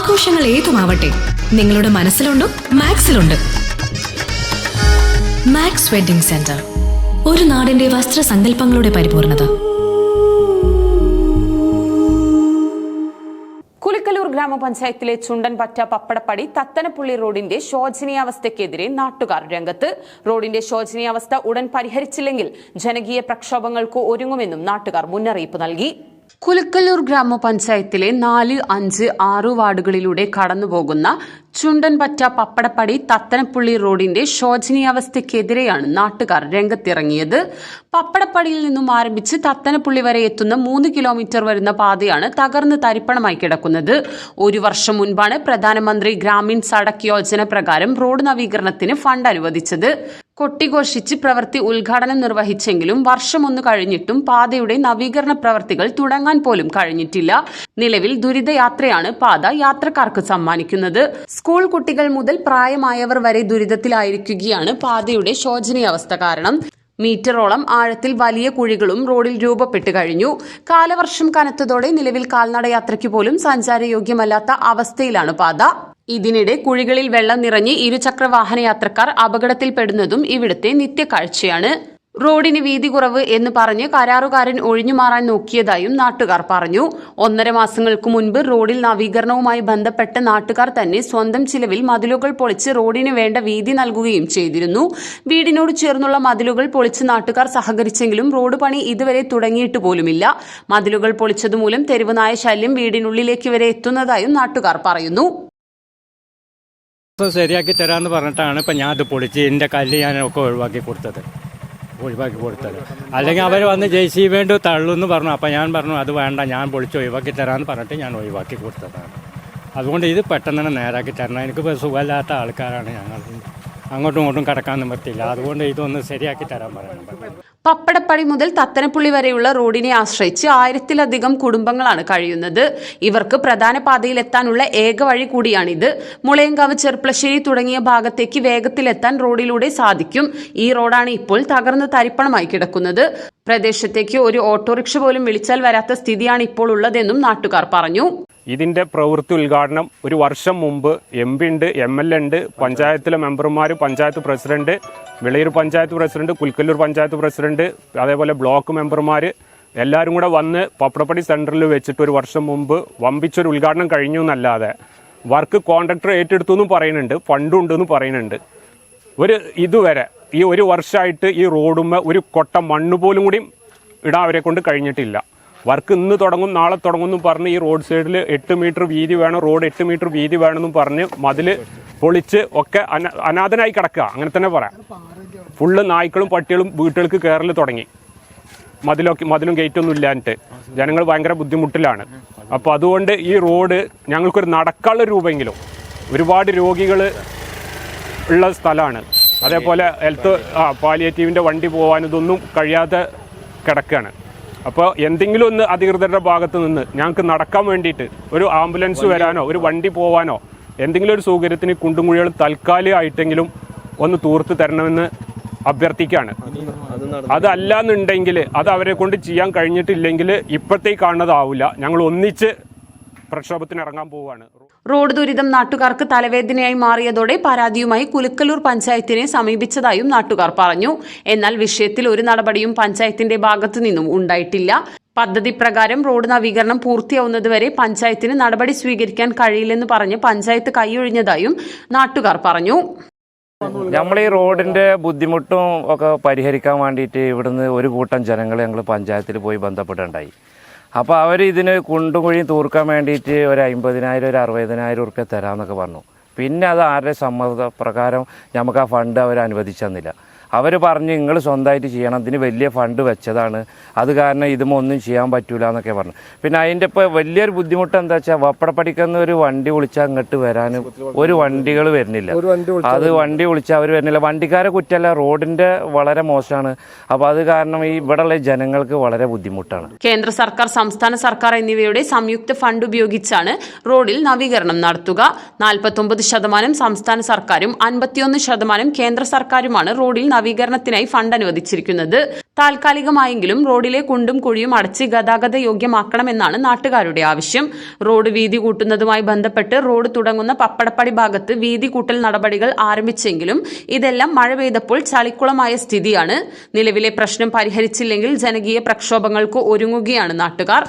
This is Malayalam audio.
ആഘോഷങ്ങൾ ഏതുമാവട്ടെ നിങ്ങളുടെ മനസ്സിലുണ്ടോ മാക്സിലുണ്ട്. മാക്സ് വെഡിംഗ് സെന്റർ ഒരു നാടിന്റെ വസ്ത്രസങ്കല്പങ്ങളുടെ പരിപൂർണത. കുലിക്കലൂർ ഗ്രാമപഞ്ചായത്തിലെ ചുണ്ടൻപറ്റ പപ്പടപ്പടി തത്തനപ്പുള്ളി റോഡിന്റെ ശോചനീയാവസ്ഥയ്ക്കെതിരെ നാട്ടുകാർ രംഗത്ത്. റോഡിന്റെ ശോചനീയാവസ്ഥ ഉടൻ പരിഹരിച്ചില്ലെങ്കിൽ ജനകീയ പ്രക്ഷോഭങ്ങൾക്ക് ഒരുങ്ങുമെന്നും നാട്ടുകാർ മുന്നറിയിപ്പ് നൽകി. കുലുക്കല്ലൂർ ഗ്രാമപഞ്ചായത്തിലെ നാല് അഞ്ച് ആറ് വാർഡുകളിലൂടെ കടന്നുപോകുന്ന ചുണ്ടൻപറ്റ പപ്പടപ്പടി തത്തനപ്പുള്ളി റോഡിന്റെ ശോചനീയാവസ്ഥയ്ക്കെതിരെയാണ് നാട്ടുകാർ രംഗത്തിറങ്ങിയത്. പപ്പടപ്പടിയിൽ നിന്നും ആരംഭിച്ച് തത്തനപ്പുള്ളി വരെ എത്തുന്ന മൂന്ന് കിലോമീറ്റർ വരുന്ന പാതയാണ് തകർന്ന് തരിപ്പണമായി കിടക്കുന്നത്. ഒരു വർഷം മുൻപാണ് പ്രധാനമന്ത്രി ഗ്രാമീൺ സഡക് യോജന പ്രകാരം റോഡ് നവീകരണത്തിന് ഫണ്ട് അനുവദിച്ചത്. കൊട്ടിഘോഷിച്ച് പ്രവൃത്തി ഉദ്ഘാടനം നിർവഹിച്ചെങ്കിലും വർഷമൊന്നു കഴിഞ്ഞിട്ടും പാതയുടെ നവീകരണ പ്രവർത്തികൾ തുടങ്ങാൻ പോലും കഴിഞ്ഞിട്ടില്ല. നിലവിൽ ദുരിതയാത്രയാണ് പാത യാത്രക്കാർക്ക് സമ്മാനിക്കുന്നത്. സ്കൂൾ കുട്ടികൾ മുതൽ പ്രായമായവർ വരെ ദുരിതത്തിലായിരിക്കുകയാണ് പാതയുടെ ശോചനീയാവസ്ഥ കാരണം. മീറ്ററോളം ആഴത്തിൽ വലിയ കുഴികളും റോഡിൽ രൂപപ്പെട്ടു കഴിഞ്ഞു. കാലവർഷം കനത്തതോടെ നിലവിൽ കാൽനടയാത്രയ്ക്ക് പോലും സഞ്ചാരയോഗ്യമല്ലാത്ത അവസ്ഥയിലാണ് പാത. ഇതിനിടെ കുഴികളിൽ വെള്ളം നിറഞ്ഞ് ഇരുചക്ര വാഹന യാത്രക്കാർ അപകടത്തിൽപ്പെടുന്നതും ഇവിടുത്തെ നിത്യക്കാഴ്ചയാണ് റോഡിന് വീതി കുറവ് എന്ന് പറഞ്ഞ് കരാറുകാരൻ ഒഴിഞ്ഞു മാറാൻ നോക്കിയതായും നാട്ടുകാർ പറഞ്ഞു. ഒന്നര മാസങ്ങൾക്ക് മുൻപ് റോഡിൽ നവീകരണവുമായി ബന്ധപ്പെട്ട നാട്ടുകാർ തന്നെ സ്വന്തം ചിലവിൽ മതിലുകൾ പൊളിച്ച് റോഡിന് വേണ്ട വീതി നൽകുകയും ചെയ്തിരുന്നു. വീടിനോട് ചേർന്നുള്ള മതിലുകൾ പൊളിച്ച് നാട്ടുകാർ സഹകരിച്ചെങ്കിലും റോഡ് പണി ഇതുവരെ തുടങ്ങിയിട്ട് പോലുമില്ല. മതിലുകൾ പൊളിച്ചതുമൂലം തെരുവുനായ ശല്യം വീടിനുള്ളിലേക്ക് വരെ എത്തുന്നതായും നാട്ടുകാർ പറയുന്നു. ശരിയാക്കി തരാമെന്ന് പറഞ്ഞിട്ടാണ് ഇപ്പം ഞാൻ അത് പൊളിച്ച് എന്റെ കല്ല് ഞാൻ ഒക്കെ ഒഴിവാക്കി കൊടുത്തത്. ഒഴിവാക്കി കൊടുത്തത്. അല്ലെങ്കിൽ അവർ വന്ന് ജെ സി വേണ്ടി തള്ളുമെന്ന് പറഞ്ഞു. അപ്പം ഞാൻ പറഞ്ഞു അത് വേണ്ട ഞാൻ പൊളിച്ച് ഒഴിവാക്കി തരാമെന്ന് പറഞ്ഞിട്ട് ഞാൻ ഒഴിവാക്കി കൊടുത്തതാണ്. അതുകൊണ്ട് ഇത് പെട്ടെന്ന് തന്നെ നേരാക്കി തരണം. എനിക്ക് സുഖമില്ലാത്ത ആൾക്കാരാണ് ഞങ്ങൾ. അങ്ങോട്ടും ഇങ്ങോട്ടും കിടക്കാൻ നിവർത്തിയില്ല അതുകൊണ്ട് ഇതൊന്ന് ശരിയാക്കി തരാൻ പറയണം. പപ്പടപ്പടി മുതൽ തത്തനപ്പുള്ളി വരെയുള്ള റോഡിനെ ആശ്രയിച്ച് ആയിരത്തിലധികം കുടുംബങ്ങളാണ് കഴിയുന്നത്. ഇവർക്ക് പ്രധാന പാതയിലെത്താനുള്ള ഏക വഴി കൂടിയാണിത്. മുളയങ്കാവ് ചെർപ്പളശ്ശേരി തുടങ്ങിയ ഭാഗത്തേക്ക് വേഗത്തിലെത്താൻ റോഡിലൂടെ സാധിക്കും. ഈ റോഡാണ് ഇപ്പോൾ തകർന്ന് തരിപ്പണമായി കിടക്കുന്നത്. പ്രദേശത്തേക്ക് ഒരു ഓട്ടോറിക്ഷ പോലും വിളിച്ചാൽ വരാത്ത സ്ഥിതിയാണ് ഇപ്പോൾ ഉള്ളതെന്നും നാട്ടുകാർ പറഞ്ഞു. ഇതിന്റെ പ്രവൃത്തി ഉദ്ഘാടനം ഒരു വർഷം മുമ്പ് എം പി ഉണ്ട് എം എൽ എ ഉണ്ട് പഞ്ചായത്തിലെ മെമ്പർമാർ panchayat president Vilayur panchayat president Pulkallur panchayat president അതേപോലെ ബ്ലോക്ക് മെമ്പർമാർ എല്ലാവരും കൂടെ വന്ന് പപ്പടപ്പടി സെന്ററിൽ വെച്ചിട്ട് ഒരു വർഷം മുമ്പ് വമ്പിച്ചൊരു ഉദ്ഘാടനം കഴിഞ്ഞു എന്നല്ലാതെ വർക്ക് കോൺട്രാക്ടർ ഏറ്റെടുത്തു എന്നും പറയുന്നുണ്ട് ഫണ്ടുണ്ടെന്നും പറയുന്നുണ്ട്. ഒരു ഇതുവരെ ഈ ഒരു വർഷമായിട്ട് ഈ റോഡുമ്മ ഒരു കൊട്ട മണ്ണ് പോലും കൂടി ഇടാൻ അവരെ കൊണ്ട് കഴിഞ്ഞിട്ടില്ല. വർക്ക് ഇന്ന് തുടങ്ങും നാളെ തുടങ്ങും എന്നും പറഞ്ഞ് ഈ റോഡ് സൈഡിൽ എട്ട് മീറ്റർ വീതി വേണം റോഡ് എട്ട് മീറ്റർ വീതി വേണമെന്നും പറഞ്ഞ് മതിൽ പൊളിച്ച് ഒക്കെ അന അനാഥനായി കിടക്കുക. അങ്ങനെ തന്നെ പറയാം. ഫുള്ള് നായ്ക്കളും പട്ടികളും വീട്ടുകൾക്ക് കയറൽ തുടങ്ങി. മതിലൊക്കെ മതിലും ഗേറ്റൊന്നും ഇല്ലാഞ്ഞിട്ട്. ജനങ്ങൾ ഭയങ്കര ബുദ്ധിമുട്ടിലാണ്. അപ്പോൾ അതുകൊണ്ട് ഈ റോഡ് ഞങ്ങൾക്കൊരു നടക്കാനുള്ള രൂപമെങ്കിലും ഒരുപാട് രോഗികൾ ഉള്ള സ്ഥലമാണ്. അതേപോലെ ഹെൽത്ത് ആ പാലിയേറ്റീവിന്റെ വണ്ടി പോകാൻ ഇതൊന്നും കഴിയാതെ കിടക്കുകയാണ് അപ്പോൾ എന്തെങ്കിലും ഒന്ന് അധികൃതരുടെ ഭാഗത്ത് നിന്ന് ഞങ്ങൾക്ക് നടക്കാൻ വേണ്ടിയിട്ട് ഒരു ആംബുലൻസ് വരാനോ ഒരു വണ്ടി പോവാനോ എന്തെങ്കിലും ഒരു സൗകര്യത്തിന് കുണ്ടും കുഴികൾ താൽക്കാലികമായിട്ടെങ്കിലും ഒന്ന് തൂർത്ത് തരണമെന്ന് അഭ്യർത്ഥിക്കുകയാണ് അതല്ല എന്നുണ്ടെങ്കിൽ അത് അവരെ കൊണ്ട് ചെയ്യാൻ കഴിഞ്ഞിട്ടില്ലെങ്കിൽ ഇപ്പോഴത്തേക്ക് കാണുന്നതാവില്ല. ഞങ്ങൾ ഒന്നിച്ച് പ്രക്ഷോഭത്തിന് ഇറങ്ങാൻ പോവുകയാണ്. റോഡ് ദുരിതം നാട്ടുകാർക്ക് തലവേദനയായി മാറിയതോടെ പരാതിയുമായി കുലുക്കലൂർ പഞ്ചായത്തിനെ സമീപിച്ചതായും നാട്ടുകാർ പറഞ്ഞു. എന്നാൽ വിഷയത്തിൽ ഒരു നടപടിയും പഞ്ചായത്തിന്റെ ഭാഗത്തു നിന്നും ഉണ്ടായിട്ടില്ല. പദ്ധതി പ്രകാരം റോഡ് നവീകരണം പൂർത്തിയാവുന്നതുവരെ പഞ്ചായത്തിന് നടപടി സ്വീകരിക്കാൻ കഴിയില്ലെന്ന് പറഞ്ഞ് പഞ്ചായത്ത് കൈയൊഴിഞ്ഞതായും നാട്ടുകാർ പറഞ്ഞു. നമ്മൾ ഈ റോഡിന്റെ ബുദ്ധിമുട്ടും ഒക്കെ പരിഹരിക്കാൻ വേണ്ടിയിട്ട് ഇവിടുന്ന് ഒരു കൂട്ടം ജനങ്ങളെ ഞങ്ങൾ പഞ്ചായത്തിൽ പോയി ബന്ധപ്പെട്ടുണ്ടായി അപ്പോൾ അവർ ഇതിന് കുണ്ടും കുഴിയും തൂർക്കാൻ വേണ്ടിയിട്ട് ഒരു അമ്പതിനായിരം ഒരു അറുപതിനായിരം ഉറുപ്പ്യ തരാമെന്നൊക്കെ പറഞ്ഞു. പിന്നെ അത് ആരുടെ സമ്മത പ്രകാരം നമുക്ക് ആ ഫണ്ട് അവർ അനുവദിച്ചു തന്നില്ല അവർ പറഞ്ഞു നിങ്ങൾ സ്വന്തമായിട്ട് ചെയ്യണം. ഇതിന് വലിയ ഫണ്ട് വെച്ചതാണ്. അത് കാരണം ഇതുമൊന്നും ഒന്നും ചെയ്യാൻ പറ്റൂല എന്നൊക്കെ പറഞ്ഞു. പിന്നെ അതിന്റെ ഇപ്പോൾ വലിയൊരു ബുദ്ധിമുട്ട് എന്താ വെച്ചാൽ വപ്പടപ്പടിക്കുന്ന ഒരു വണ്ടി വിളിച്ചാൽ അങ്ങോട്ട് വരാനും ഒരു വണ്ടികൾ വരുന്നില്ല. അത് വണ്ടി വിളിച്ചാൽ അവർ വരുന്നില്ല. വണ്ടിക്കാരെ കുറ്റമല്ല റോഡിന്റെ വളരെ മോശമാണ്. അപ്പോൾ അത് കാരണം ഈ ഇവിടെയുള്ള ജനങ്ങൾക്ക് വളരെ ബുദ്ധിമുട്ടാണ്. കേന്ദ്ര സർക്കാർ സംസ്ഥാന സർക്കാർ എന്നിവയുടെ സംയുക്ത ഫണ്ട് ഉപയോഗിച്ചാണ് റോഡിൽ നവീകരണം നടത്തുക. നാൽപ്പത്തൊമ്പത് ശതമാനം സംസ്ഥാന സർക്കാരും അൻപത്തിയൊന്ന് ശതമാനം കേന്ദ്ര സർക്കാരുമാണ് റോഡിൽ നവീകരണത്തിനായി ഫണ്ട് അനുവദിച്ചിരിക്കുന്നത്. താൽക്കാലികമായെങ്കിലും റോഡിലെ കുണ്ടും കുഴിയും അടച്ച് ഗതാഗത യോഗ്യമാക്കണമെന്നാണ് നാട്ടുകാരുടെ ആവശ്യം. റോഡ് വീതി കൂട്ടുന്നതുമായി ബന്ധപ്പെട്ട് റോഡ് തുടങ്ങുന്ന പപ്പടപ്പടി ഭാഗത്ത് വീതി കൂട്ടൽ നടപടികൾ ആരംഭിച്ചെങ്കിലും ഇതെല്ലാം മഴ പെയ്തപ്പോൾ ചളിക്കുളമായ സ്ഥിതിയാണ്. നിലവിലെ പ്രശ്നം പരിഹരിച്ചില്ലെങ്കിൽ ജനകീയ പ്രക്ഷോഭങ്ങൾക്ക് ഒരുങ്ങുകയാണ് നാട്ടുകാർ.